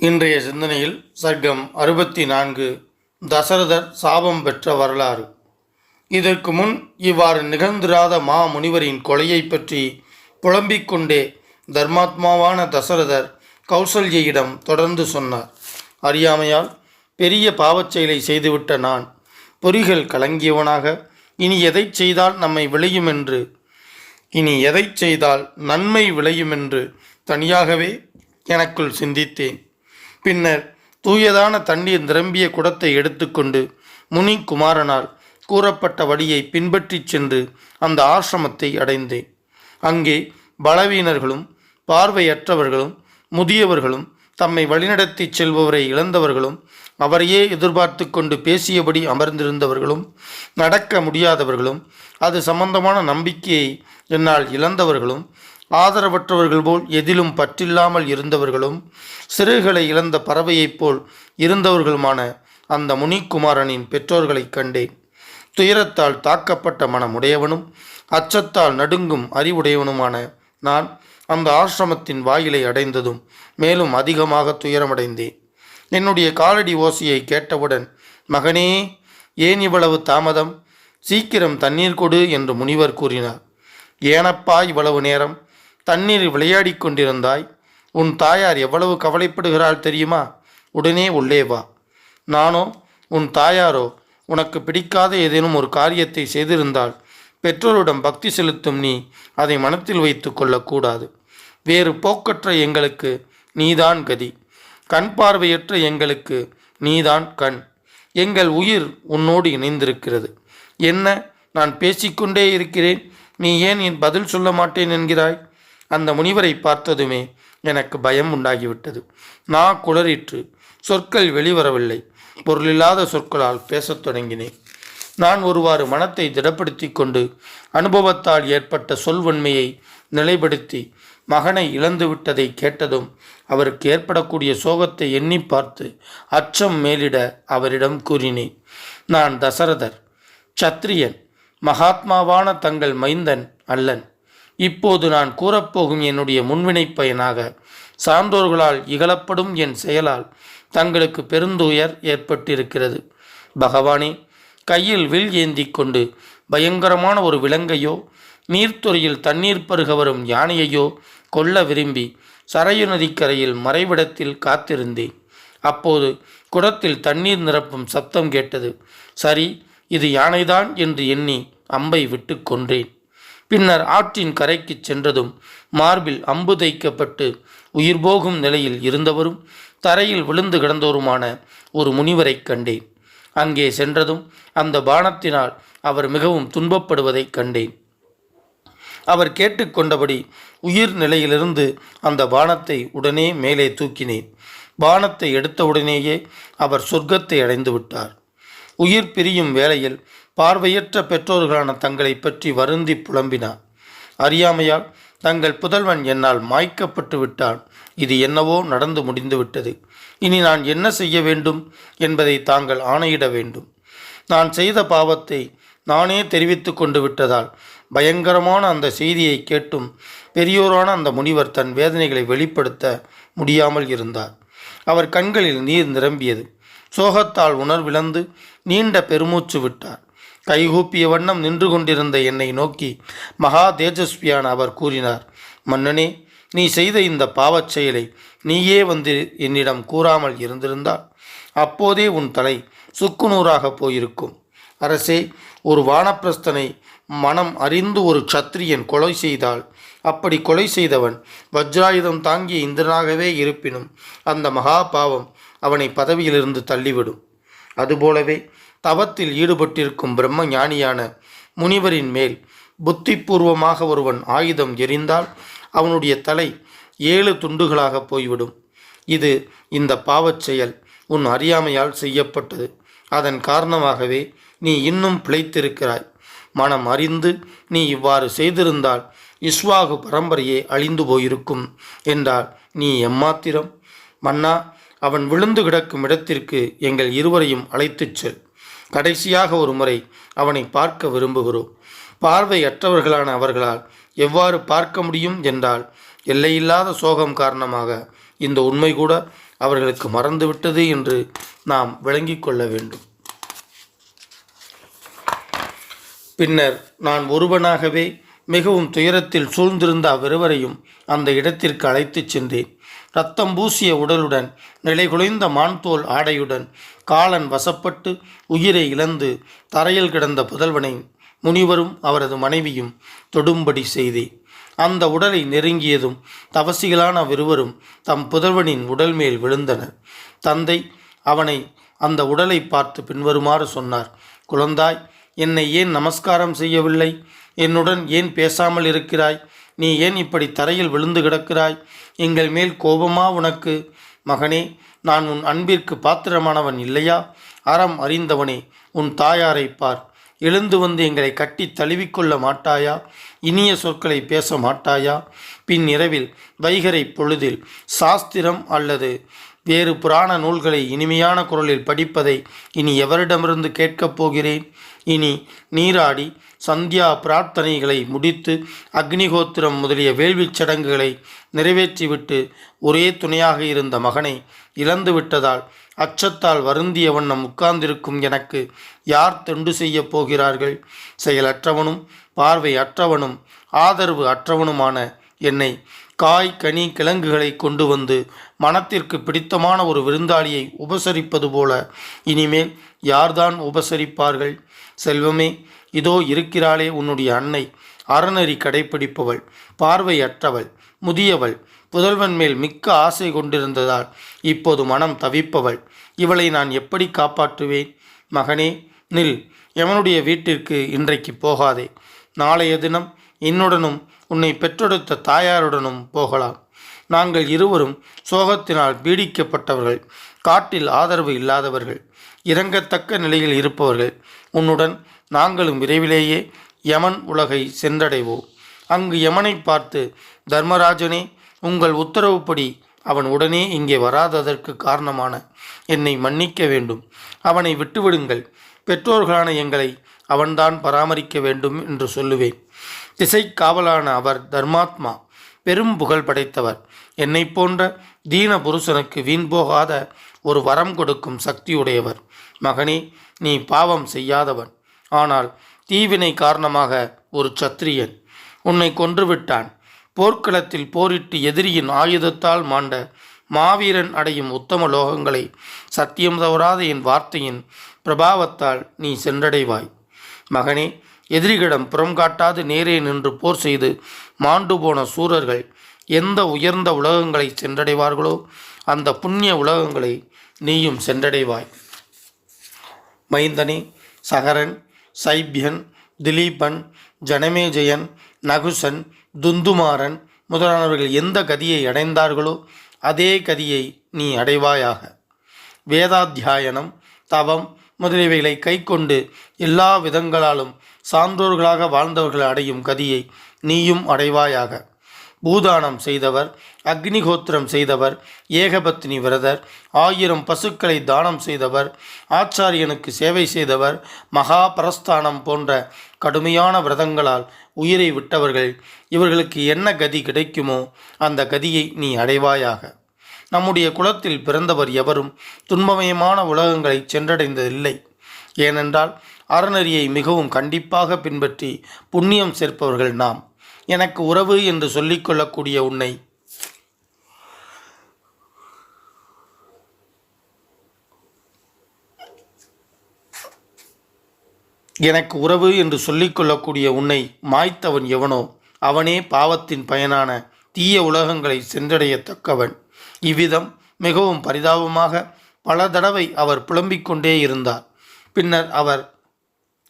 இன்றைய சிந்தனையில் சர்க்கம் அறுபத்தி நான்கு தசரதர் சாபம் பெற்ற வரலாறு. இதற்கு முன் இவ்வாறு நிகழ்ந்திராத மா முனிவரின் கொலையை பற்றி புலம்பிக் கொண்டே தர்மாத்மாவான தசரதர் கௌசல்யிடம் தொடர்ந்து சொன்னார். அறியாமையால் பெரிய பாவச் செயலை செய்துவிட்ட நான் பொறிகள் கலங்கியவனாக இனி எதைச் செய்தால் நம்மை விளையும் என்று இனி எதைச் செய்தால் நன்மை விளையும் என்று தனியாகவே எனக்குள் சிந்தித்தேன். பின்னர் தூயதான தண்ணீர் நிரம்பிய குடத்தை எடுத்துக்கொண்டு முனி குமாரனால் கூறப்பட்ட வழியை பின்பற்றிச் சென்று அந்த ஆசிரமத்தை அடைந்தேன். அங்கே பலவீனர்களும் பார்வையற்றவர்களும் முதியவர்களும் தம்மை வழிநடத்தி செல்பவரை இழந்தவர்களும் அவரையே எதிர்பார்த்து கொண்டு பேசியபடி அமர்ந்திருந்தவர்களும் நடக்க முடியாதவர்களும் அது சம்பந்தமான நம்பிக்கையை என்னால் இழந்தவர்களும் ஆதரவற்றவர்கள் போல் எதிலும் பற்றில்லாமல் இருந்தவர்களும் சிறுகளை இழந்த பறவையைப் போல் இருந்தவர்களுமான அந்த முனிக்குமாரனின் பெற்றோர்களைக் கண்டேன். துயரத்தால் தாக்கப்பட்ட மனமுடையவனும் அச்சத்தால் நடுங்கும் அறிவுடையவனுமான நான் அந்த ஆசிரமத்தின் வாயிலை அடைந்ததும் மேலும் அதிகமாக துயரமடைந்தேன். என்னுடைய காலடி ஓசையை கேட்டவுடன் மகனே ஏன் இவ்வளவு தாமதம்? சீக்கிரம் தண்ணீர் கொடு என்று முனிவர் கூறினார். ஏனப்பா இவ்வளவு நேரம்? தண்ணீர் விளையாடிக் கொண்டிருந்தாய். உன் தாயார் எவ்வளவு கவலைப்படுகிறாள் தெரியுமா? உடனே உள்ளே வா. நானோ உன் தாயாரோ உனக்கு பிடிக்காத ஏதேனும் ஒரு காரியத்தை செய்திருந்தால் பெற்றோரிடம் பக்தி செலுத்தும் நீ அதை மனத்தில் வைத்து கொள்ளக்கூடாது. வேறு போக்கற்ற எங்களுக்கு நீதான் கதி. கண் பார்வையற்ற எங்களுக்கு நீதான் கண். எங்கள் உயிர் உன்னோடு இணைந்திருக்கிறது. என்ன நான் பேசிக்கொண்டே இருக்கிறேன்? நீ ஏன் என் பதில் சொல்ல மாட்டேன் என்கிறாய்? அந்த முனிவரை பார்த்ததுமே எனக்கு பயம் உண்டாகிவிட்டது. நான் குளறிற்று. சொற்கள் வெளிவரவில்லை. பொருளில்லாத சொற்களால் பேசத் தொடங்கினேன். நான் ஒருவாறு மனத்தை திடப்படுத்தி கொண்டு அனுபவத்தால் ஏற்பட்ட சொல்வன்மையை நிலைப்படுத்தி மகனை இழந்துவிட்டதை கேட்டதும் அவருக்கு ஏற்படக்கூடிய சோகத்தை எண்ணி பார்த்து அச்சம் மேலிட அவரிடம் கூறினேன். நான் தசரதர் சத்திரியன் மகாத்மாவான தங்கள் மைந்தன் அல்லன். இப்போது நான் கூறப்போகும் என்னுடைய முன்வினை பயனாக சான்றோர்களால் இகழப்படும் என் செயலால் தங்களுக்கு பெருந்துயர் ஏற்பட்டிருக்கிறது. பகவானே கையில் வில் ஏந்தி கொண்டு பயங்கரமான ஒரு விலங்கையோ நீர்த்துறையில் தண்ணீர் பருக வரும் யானையையோ கொல்ல விரும்பி சரையு நதிக்கரையில் மறைவிடத்தில் காத்திருந்தேன். அப்போது குடத்தில் தண்ணீர் நிரப்பும் சப்தம் கேட்டது. சரி இது யானைதான் என்று எண்ணி அம்பை விட்டு கொன்றேன். பின்னர் ஆற்றின் கரைக்குச் சென்றதும் மார்பில் அம்பு தைக்கப்பட்டு உயிர் போகும் நிலையில் இருந்தவரும் தரையில் விழுந்து கிடந்தவருமான ஒரு முனிவரைக் கண்டேன். அங்கே சென்றதும் அந்த பானத்தினால் அவர் மிகவும் துன்பப்படுவதைக் கண்டேன். அவர் கேட்டுக்கொண்டபடி உயிர் நிலையிலிருந்து அந்த பானத்தை உடனே மேலே தூக்கினேன். பானத்தை எடுத்தவுடனேயே அவர் சொர்க்கத்தை அடைந்து விட்டார் உயிர் பிரியும் வேளையில் பார்வையற்ற பெற்றோர்களான தங்களை பற்றி வருந்தி புலம்பினார் அறியாமையால் தங்கள் புதல்வன் என்னால் மாய்க்கப்பட்டு விட்டான். இது என்னவோ நடந்து முடிந்துவிட்டது. இனி நான் என்ன செய்ய வேண்டும் என்பதை தாங்கள் ஆணையிட வேண்டும். நான் செய்த பாவத்தை நானே தெரிவித்து கொண்டு விட்டதால் பயங்கரமான அந்த செய்தியை கேட்டும் பெரியோரான அந்த முனிவர் தன் வேதனைகளை வெளிப்படுத்த முடியாமல் இருந்தார். அவர் கண்களில் நீர் நிரம்பியது. சோகத்தால் உணர்விழந்து நீண்ட பெருமூச்சு விட்டார். கைகூப்பிய வண்ணம் நின்று கொண்டிருந்த என்னை நோக்கி மகா தேஜஸ்வியான அவர் கூறினார் மன்னனே நீ செய்த இந்த பாவச் செயலை நீயே வந்து என்னிடம் கூறாமல் இருந்திருந்தால் அப்போதே உன் தலை சுக்குநூறாக போயிருக்கும். அரசே ஒரு வானப்பிரஸ்தனை மனம் அறிந்து ஒரு சத்திரியன் கொலை செய்தால் அப்படி கொலை செய்தவன் வஜ்ராயுதம் தாங்கிய இந்திரனாகவே இருப்பினும் அந்த மகா பாவம் அவனை பதவியிலிருந்து தள்ளிவிடும். அதுபோலவே தவத்தில் ஈடுபட்டிருக்கும் பிரம்ம ஞானியான முனிவரின் மேல் புத்திபூர்வமாக ஒருவன் ஆயுதம் எறிந்தால் அவனுடைய தலை ஏழு துண்டுகளாக போய்விடும். இது இந்த பாவச் செயல் உன் அறியாமையால் செய்யப்பட்டது. அதன் காரணமாகவே நீ இன்னும் பிழைத்திருக்கிறாய். மனம் அறிந்து நீ இவ்வாறு செய்திருந்தால் இஸ்வாகு பரம்பரையே அழிந்து போயிருக்கும் என்றால் நீ எம்மாத்திரம்? மன்னா அவன் விழுந்து கிடக்கும் இடத்திற்கு எங்கள் இருவரையும் அழைத்துச் செல். கடைசியாக ஒரு முறை அவனை பார்க்க விரும்புகிறோம். பார்வையற்றவர்களான அவர்களால் எவ்வாறு பார்க்க முடியும் என்றால் எல்லையில்லாத சோகம் காரணமாக இந்த உண்மை கூட அவர்களுக்கு மறந்துவிட்டது என்று நாம் விளங்கிக் கொள்ள வேண்டும். பின்னர் நான் ஒருவனாகவே மிகவும் துயரத்தில் சூழ்ந்திருந்த அவ்விருவரையும் அந்த இடத்திற்கு அழைத்துச் சென்றேன். ரத்தம் பூசிய உடலுடன் நிலைகுலைந்த மான்தோல் ஆடையுடன் காலன் வசப்பட்டு உயிரை இழந்து தரையில் கிடந்த புதல்வனை முனிவரும் அவரது மனைவியும் தொடும்படி செய்தேன் அந்த உடலை நெருங்கியதும் தவசிகளான இருவரும் தம் புதல்வனின் உடல் மேல் விழுந்தனர். தந்தை அவனை அந்த உடலை பார்த்து பின்வருமாறு சொன்னார் குழந்தாய் என்னை ஏன் நமஸ்காரம் செய்யவில்லை? என்னுடன் ஏன் பேசாமல் இருக்கிறாய்? நீ ஏன் இப்படி தரையில் விழுந்து கிடக்கிறாய்? எங்கள் மேல் கோபமா உனக்கு? மகனே நான் உன் அன்பிற்கு பாத்திரமானவன் இல்லையா? அறம் அறிந்தவனே உன் தாயாரை பார். எழுந்து வந்து எங்களை கட்டி தழுவிக்கொள்ள மாட்டாயா? இனிய சொற்களை பேச மாட்டாயா? பின் இரவில் வைகரை பொழுதில் சாஸ்திரம் அல்லது வேறு புராண நூல்களை இனிமையான குரலில் படிப்பதை இனி எவரிடமிருந்து கேட்கப் போகிறேன்? இனி நீராடி சந்தியா பிரார்த்தனைகளை முடித்து அக்னிகோத்திரம் முதலிய வேள்விச் சடங்குகளை நிறைவேற்றிவிட்டு ஒரே துணையாக இருந்த மகனை இழந்து விட்டதால் அச்சத்தால் வருந்திய வண்ணம் உட்கார்ந்திருக்கும் எனக்கு யார் தொண்டு செய்யப் போகிறார்கள்? செயலற்றவனும் பார்வை அற்றவனும் ஆதரவு அற்றவனுமான என்னை காய் கனி கிழங்குகளை கொண்டு வந்து மனத்திற்கு பிடித்தமான ஒரு விருந்தாளியை உபசரிப்பது போல இனிமேல் யார்தான் உபசரிப்பார்கள்? செல்வமே இதோ இருக்கிறாளே உன்னுடைய அன்னை. அறநெறி கடைப்பிடிப்பவள் பார்வையற்றவள் முதியவள் புதல்வன் மேல் மிக்க ஆசை கொண்டிருந்ததால் இப்போது மனம் தவிப்பவள். இவளை நான் எப்படி காப்பாற்றுவேன்? மகனே நில். எவனுடைய வீட்டிற்கு இன்றைக்கு போகாதே. நாளைய தினம் என்னுடனும் உன்னை பெற்றெடுத்த தாயாருடனும் போகலாம். நாங்கள் இருவரும் சோகத்தினால் பீடிக்கப்பட்டவர்கள் காட்டில் ஆதரவு இல்லாதவர்கள் இறங்கத்தக்க நிலையில் இருப்பவர்கள் உன்னுடன் நாங்களும் விரைவிலேயே யமன் உலகை சென்றடைவோம். அங்கு யமனை பார்த்து தர்மராஜனே உங்கள் உத்தரவுப்படி அவன் உடனே இங்கே வராததற்கு காரணமான என்னை மன்னிக்க வேண்டும். அவனை விட்டுவிடுங்கள். பெற்றோர்களான எங்களை அவன்தான் பராமரிக்க வேண்டும் என்று சொல்லுவேன். திசை காவலான அவர் தர்மாத்மா பெரும் புகழ் படைத்தவர். என்னை போன்ற தீன புருஷனுக்கு வீண் போகாத ஒரு வரம் கொடுக்கும் சக்தியுடையவர். மகனே நீ பாவம் செய்யாதவன். ஆனால் தீவினை காரணமாக ஒரு சத்திரியன் உன்னை கொன்றுவிட்டான். போர்க்களத்தில் போரிட்டு எதிரியின் ஆயுதத்தால் மாண்ட மாவீரன் அடையும் உத்தம லோகங்களை சத்தியம் தவறாத என் வார்த்தையின் பிரபாவத்தால் நீ சென்றடைவாய். மகனே எதிரிகளிடம் புறம் காட்டாது நேரே நின்று போர் செய்து மாண்டு போன சூரர்கள் எந்த உயர்ந்த உலகங்களை சென்றடைவார்களோ அந்த புண்ணிய உலகங்களை நீயும் சென்றடைவாய். மைந்தனி சகரன் சைபியன் திலீபன் ஜனமேஜயன் நகுசன் துந்துமாறன் முதலானவர்கள் எந்த கதியை அடைந்தார்களோ அதே கதியை நீ அடைவாயாக. வேதாத்தியாயனம் தவம் முதலியவைகளை கைக்கொண்டு எல்லா விதங்களாலும் சான்றோர்களாக வாழ்ந்தவர்கள் அடையும் கதியை நீயும் அடைவாயாக. பூதானம் செய்தவர் அக்னிகோத்திரம் செய்தவர் ஏகபத்தினி விரதர் ஆயிரம் பசுக்களை தானம் செய்தவர் ஆச்சாரியனுக்கு சேவை செய்தவர் மகா பிரஸ்தானம் போன்ற கடுமையான விரதங்களால் உயிரை விட்டவர்கள் இவர்களுக்கு என்ன கதி கிடைக்குமோ அந்த கதியை நீ அடைவாயாக. நம்முடைய குலத்தில் பிறந்தவர் எவரும் துன்பமயமான உலகங்களை சென்றடைந்ததில்லை. ஏனென்றால் அறநெறியை மிகவும் கண்டிப்பாக பின்பற்றி புண்ணியம் சேர்ப்பவர்கள் நாம். எனக்கு உறவு என்று சொல்லிக்கொள்ளக்கூடிய உன்னை. எனக்கு உறவு என்று சொல்லிக்கொள்ளக்கூடிய உன்னை மாய்த்தவன் எவனோ அவனே பாவத்தின் பயனான தீய உலகங்களை சென்றடையத்தக்கவன். இவ்விதம் மிகவும் பரிதாபமாக பல தடவை அவர் புலம்பிக் கொண்டே இருந்தார். பின்னர் அவர்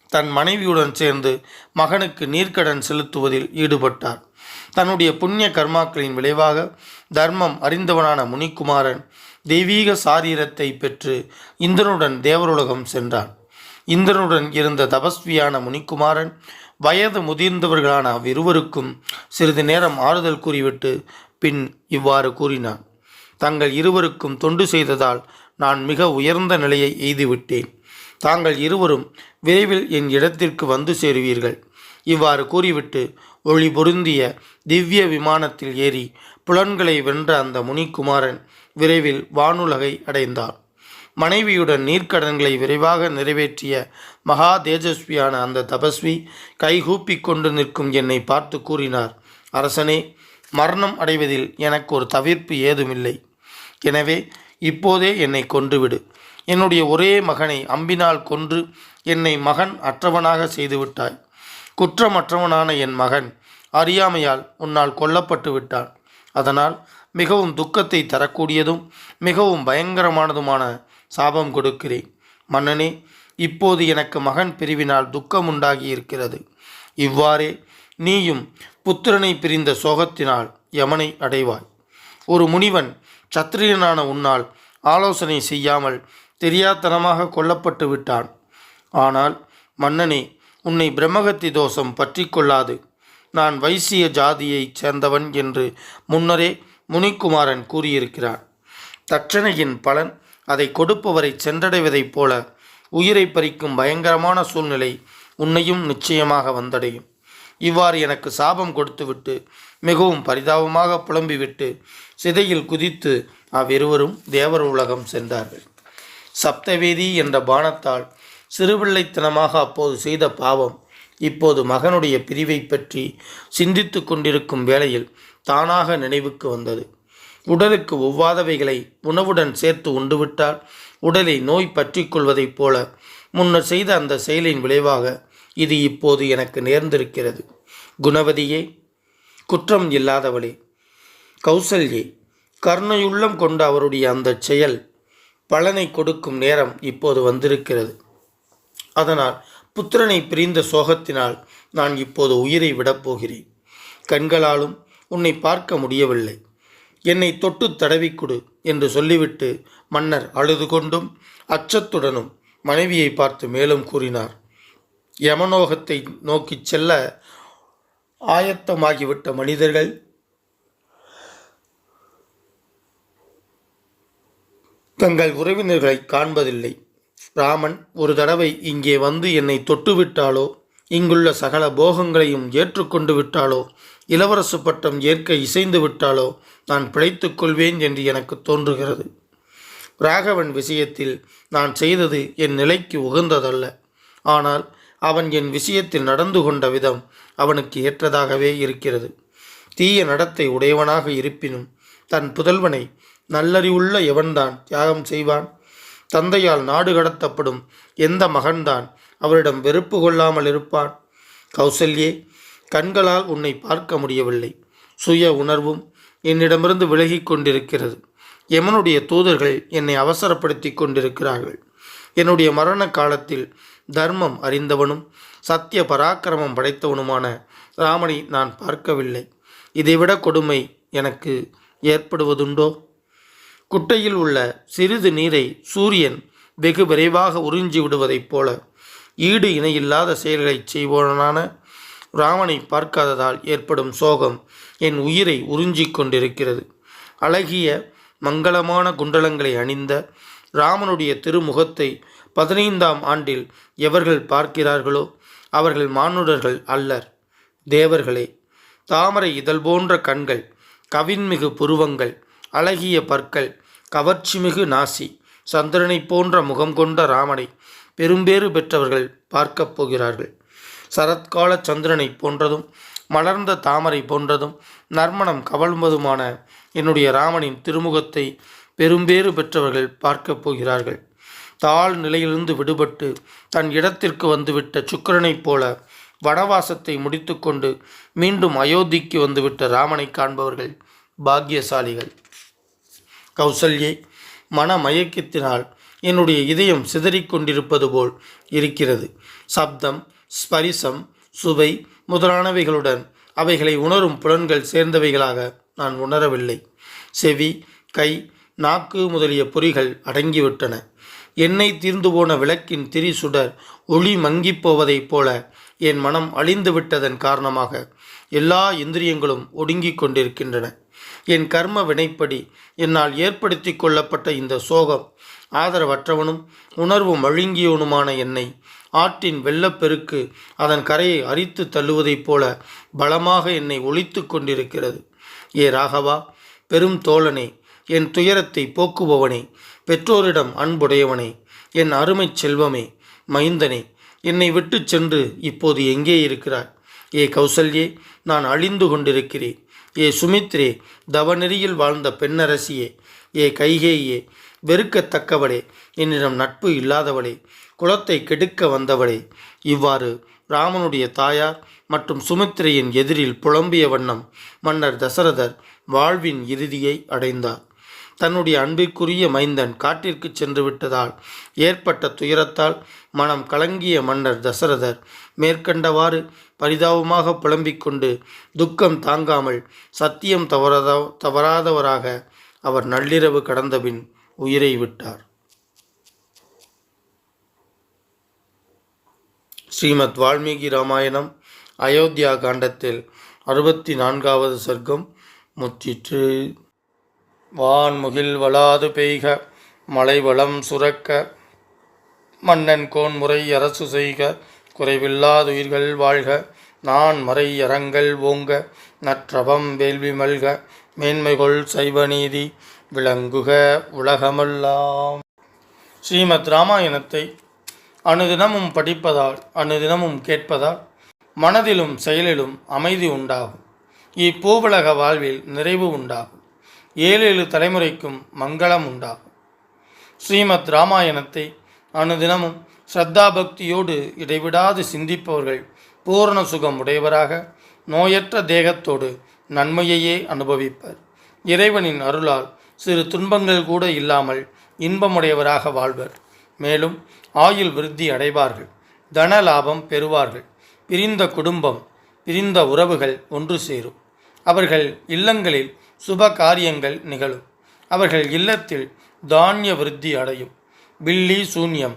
தன் மனைவியுடன் சேர்ந்து மகனுக்கு நீர்க்கடன் செலுத்துவதில் ஈடுபட்டார். தன்னுடைய புண்ணிய கர்மாக்களின் விளைவாக தர்மம் அறிந்தவனான முனிக்குமாரன் தெய்வீக சாரீரத்தை பெற்று இந்திரனுடன் தேவருலகம் சென்றான். இந்திரனுடன் இருந்த தபஸ்வியான முனிக்குமாரன் வயது முதிர்ந்தவர்களான அவ்விருவருக்கும் சிறிது நேரம் ஆறுதல் கூறிவிட்டு பின் இவ்வாறு கூறினான். தங்கள் இருவருக்கும் தொண்டு செய்ததால் நான் மிக உயர்ந்த நிலையை எய்துவிட்டேன். தாங்கள் இருவரும் விரைவில் என் இடத்திற்கு வந்து சேருவீர்கள். இவ்வாறு கூறிவிட்டு ஒளி பொருந்திய திவ்ய விமானத்தில் ஏறி புலன்களை வென்ற அந்த முனிக்குமாரன் விரைவில் வானுலகை அடைந்தார். மனைவியுடன் நீர்க்கடன்களை விரைவாக நிறைவேற்றிய மகா தேஜஸ்வியான அந்த தபஸ்வி கைகூப்பி கொண்டு நிற்கும் என்னை பார்த்து கூறினார் அரசனே மரணம் அடைவதில் எனக்கு ஒரு தவிர்ப்பு ஏதுமில்லை. எனவே இப்போதே என்னை கொன்றுவிடு. என்னுடைய ஒரே மகனை அம்பினால் கொன்று என்னை மகன் அற்றவனாக செய்துவிட்டாய். குற்றமற்றவனான என் மகன் அறியாமையால் உன்னால் கொல்லப்பட்டு விட்டான். அதனால் மிகவும் துக்கத்தை தரக்கூடியதும் மிகவும் பயங்கரமானதுமான சாபம் கொடுக்கிறேன். மன்னனே இப்போது எனக்கு மகன் பிரிவினால் துக்கம் உண்டாகி இருக்கிறது. இவ்வாறே நீயும் புத்திரனை பிரிந்த சோகத்தினால் யமனை அடைவாய். ஒரு முனிவன் சத்திரியனான உன்னால் ஆலோசனை செய்யாமல் தெரியாத்தனமாக கொல்லப்பட்டு விட்டான். ஆனால் மன்னனே உன்னை பிரம்மகத்தி தோஷம் பற்றி கொள்ளாது. நான் வைசிய ஜாதியைச் சேர்ந்தவன் என்று முன்னரே முனிக்குமாரன் கூறியிருக்கிறான். தட்சணையின் பலன் அதை கொடுப்பவரை சென்றடைவதைப் போல உயிரை பறிக்கும் பயங்கரமான சூழ்நிலை உன்னையும் நிச்சயமாக வந்தடையும். இவ்வாறு எனக்கு சாபம் கொடுத்துவிட்டு மிகவும் பரிதாபமாக புலம்பிவிட்டு சிதையில் குதித்து அவ்விருவரும் தேவர் உலகம் சென்றார்கள். சப்தவேதி என்ற பானத்தால் சிறுபிள்ளைத்தனமாக அப்போது செய்த பாவம் இப்போது மகனுடைய பிரிவை பற்றி சிந்தித்து கொண்டிருக்கும் வேளையில் தானாக நினைவுக்கு வந்தது. உடலுக்கு ஒவ்வாதவைகளை உணவுடன் சேர்த்து உண்டுவிட்டால் உடலை நோய் பற்றி கொள்வதைப் போல முன்னர் செய்த அந்த செயலின் விளைவாக இது இப்போது எனக்கு நேர்ந்திருக்கிறது. குணவதியே குற்றம் இல்லாதவளே கௌசல்யே கருணையுள்ளம் கொண்ட அவருடைய அந்த செயல் பலனை கொடுக்கும் நேரம் இப்போது வந்திருக்கிறது. அதனால் புத்திரனை பிரிந்த சோகத்தினால் நான் இப்போது உயிரை விடப்போகிறேன் கண்களாலும் உன்னை பார்க்க முடியவில்லை. என்னை தொட்டு தடவிக்கொடு என்று சொல்லிவிட்டு மன்னர் அழுது கொண்டும் அச்சத்துடனும் மனைவியை பார்த்து மேலும் கூறினார். யமனோகத்தை நோக்கிச் செல்ல ஆயத்தமாகிவிட்ட மனிதர்கள் தங்கள் உறவினர்களை காண்பதில்லை. ராமன் ஒரு தடவை இங்கே வந்து என்னை தொட்டுவிட்டாலோ இங்குள்ள சகல போகங்களையும் ஏற்றுக்கொண்டு விட்டாலோ இளவரசு பட்டம் ஏற்க இசைந்து விட்டாலோ நான் பிழைத்துக் கொள்வேன் என்று எனக்கு தோன்றுகிறது. ராகவன் விஷயத்தில் நான் செய்தது என் நிலைக்கு உகந்ததல்ல. ஆனால் அவன் என் விஷயத்தில் நடந்து கொண்ட விதம் அவனுக்கு ஏற்றதாகவே இருக்கிறது. தீய நடத்தை உடையவனாக இருப்பினும் தன் புதல்வனை நல்லறிவுள்ள எவன்தான் தியாகம் செய்வான்? தந்தையால் நாடு கடத்தப்படும் எந்த மகன்தான் அவரிடம் வெறுப்பு கொள்ளாமல் இருப்பான்? கௌசல்யே கண்களால் உன்னை பார்க்க முடியவில்லை. சுய உணர்வும் என்னிடமிருந்து விலகிக் கொண்டிருக்கிறது. எமனுடைய தூதர்கள் என்னை அவசரப்படுத்தி கொண்டிருக்கிறார்கள். என்னுடைய மரண காலத்தில் தர்மம் அறிந்தவனும் சத்திய பராக்கிரமம் படைத்தவனுமான ராமனை நான் பார்க்கவில்லை. இதைவிட கொடுமை எனக்கு ஏற்படுவதுண்டோ? குட்டையில் உள்ள சிறிது நீரை சூரியன் வெகு விரைவாக உறிஞ்சி விடுவதைப் போல ஈடு இணையில்லாத செயல்களைச் செய்வோனான ராமனை பார்க்காததால் ஏற்படும் சோகம் என் உயிரை உறிஞ்சிக் கொண்டிருக்கிறது. அழகிய மங்களமான குண்டலங்களை அணிந்த ராமனுடைய திருமுகத்தை பதினைந்தாம் ஆண்டில் எவர்கள் பார்க்கிறார்களோ அவர்கள் மானுடர்கள் அல்லர். தேவர்களே தாமரை இதழ் போன்ற கண்கள் கவின்மிகு புருவங்கள் அழகிய பற்கள் கவர்ச்சிமிகு நாசி சந்திரனைப் போன்ற முகம் கொண்ட ராமனை பெரும்பேறு பெற்றவர்கள் பார்க்கப் போகிறார்கள். சரத்கால சந்திரனைப் போன்றதும் மலர்ந்த தாமரை போன்றதும் நர்மணம் கவழ்வதுமான என்னுடைய ராமனின் திருமுகத்தை பெரும்பேறு பெற்றவர்கள் பார்க்கப் போகிறார்கள். தாழ் நிலையிலிருந்து விடுபட்டு தன் இடத்திற்கு வந்துவிட்ட சுக்கிரனைப் போல வனவாசத்தை முடித்துக்கொண்டு மீண்டும் அயோத்திக்கு வந்துவிட்ட ராமனை காண்பவர்கள் பாக்கியசாலிகள். கௌசல்யே மன மயக்கத்தினால் என்னுடைய இதயம் சிதறிக் கொண்டிருப்பது போல் இருக்கிறது. சப்தம் ஸ்பரிசம் சுவை முதலானவைகளுடன் அவைகளை உணரும் புலன்கள் சேர்ந்தவைகளாக நான் உணரவில்லை. செவி கை நாக்கு முதலிய பொறிகள் அடங்கிவிட்டன. எண்ணெய் தீர்ந்து போன விளக்கின் திரி சுடர் ஒளி மங்கிப் போவதைப் போல என் மனம் அழிந்து விட்டதன் காரணமாக எல்லா இந்திரியங்களும் ஒடுங்கிக் கொண்டிருக்கின்றன. என் கர்ம வினைப்படி என்னால் ஏற்படுத்தி கொள்ளப்பட்ட இந்த சோகம். ஆதரவற்றவனும் உணர்வு மழுங்கியவனுமான என்னை. ஆற்றின் வெள்ளப்பெருக்கு அதன் கரையை அரித்து தள்ளுவதைப் போல பலமாக என்னை ஒழித்து கொண்டிருக்கிறது. ஏ ராகவா பெரும் தோழனே என் துயரத்தை போக்குபவனே பெற்றோரிடம் அன்புடையவனே என் அருமைச் செல்வமே மைந்தனே என்னை விட்டுச் சென்று இப்போது எங்கே இருக்கிறாய்? ஏ கௌசல்யே நான் அழிந்து கொண்டிருக்கிறேன். ஏ சுமித்ரே தவநெறியில் வாழ்ந்த பெண்ணரசியே ஏ கைகேயே வெறுக்கத்தக்கவளே என்னிடம் நட்பு இல்லாதவளே குலத்தை கெடுக்க வந்தவளே. இவ்வாறு ராமனுடைய தாயார் மற்றும் சுமித்திரையின் எதிரில் புலம்பிய வண்ணம் மன்னர் தசரதர் வாழ்வின் இறுதியை அடைந்தார். தன்னுடைய அன்பிற்குரிய மைந்தன் காட்டிற்கு சென்று விட்டதால் ஏற்பட்ட துயரத்தால் மனம் கலங்கிய மன்னர் தசரதர் மேற்கண்டவாறு பரிதாபமாக புலம்பிக் கொண்டு துக்கம் தாங்காமல் சத்தியம் தவறாத தவறாதவராக அவர் நள்ளிரவு கடந்தபின் உயிரை விட்டார். ஸ்ரீமத் வால்மீகி ராமாயணம் அயோத்தியா காண்டத்தில் அறுபத்தி நான்காவது சர்க்கம் முற்றிற்று. வான்முகில் வளாது பெய்க மலை வளம் சுரக்க மன்னன் கோன்முறை அரசு செய்க குறைவில்லாதுயிர்கள் வாழ்க. நான் மறை அறங்கள் ஓங்க நற்றபம் வேள்வி மல்க. மேன்மைகொள் சைவநீதி விளங்குக உலகமெல்லாம். ஸ்ரீமத் ராமாயணத்தை அனுதினமும் படிப்பதால் அணுதினமும் கேட்பதால் மனதிலும் செயலிலும் அமைதி உண்டாகும். இப்பூவுலக வாழ்வில் நிறைவு உண்டாகும். ஏழு ஏழு தலைமுறைக்கும் மங்களம் உண்டாகும். ஸ்ரீமத் ராமாயணத்தை அனுதினமும் ஸ்ரத்தா பக்தியோடு இடைவிடாது சிந்திப்பவர்கள் பூரண சுகம் உடையவராக நோயற்ற தேகத்தோடு நன்மையையே அனுபவிப்பர். இறைவனின் அருளால் சிறு துன்பங்கள் கூட இல்லாமல் இன்பமுடையவராக வாழ்வர். மேலும் ஆயுள் விருத்தி அடைவார்கள் தன லாபம் பெறுவார்கள். பிரிந்த குடும்பம் பிரிந்த உறவுகள் ஒன்று சேரும். அவர்கள் இல்லங்களில் சுப காரியங்கள் நிகழும். அவர்கள் இல்லத்தில் தானிய விருத்தி அடையும். பில்லி சூன்யம்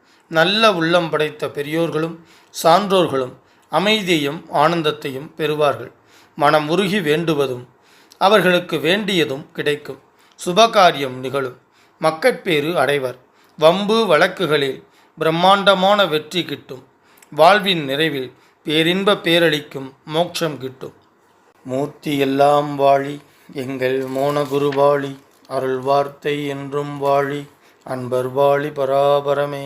நல்ல உள்ளம் படைத்த பெரியோர்களும் சான்றோர்களும் அமைதியையும் ஆனந்தத்தையும் பெறுவார்கள். மனம் உருகி வேண்டுவதும் அவர்களுக்கு வேண்டியதும் கிடைக்கும். சுபகாரியம் நிகழும். மக்கட்பேறு அடைவர். வம்பு வழக்குகளில் பிரம்மாண்டமான வெற்றி கிட்டும். வாழ்வின் நிறைவில் பேரின்ப பேரளிக்கும் மோட்சம் கிட்டும். மூர்த்தி எல்லாம் வாழி எங்கள் மோனகுருவாளி அருள் வார்த்தை என்றும் வாழி அன்பர் வாழி பராபரமே.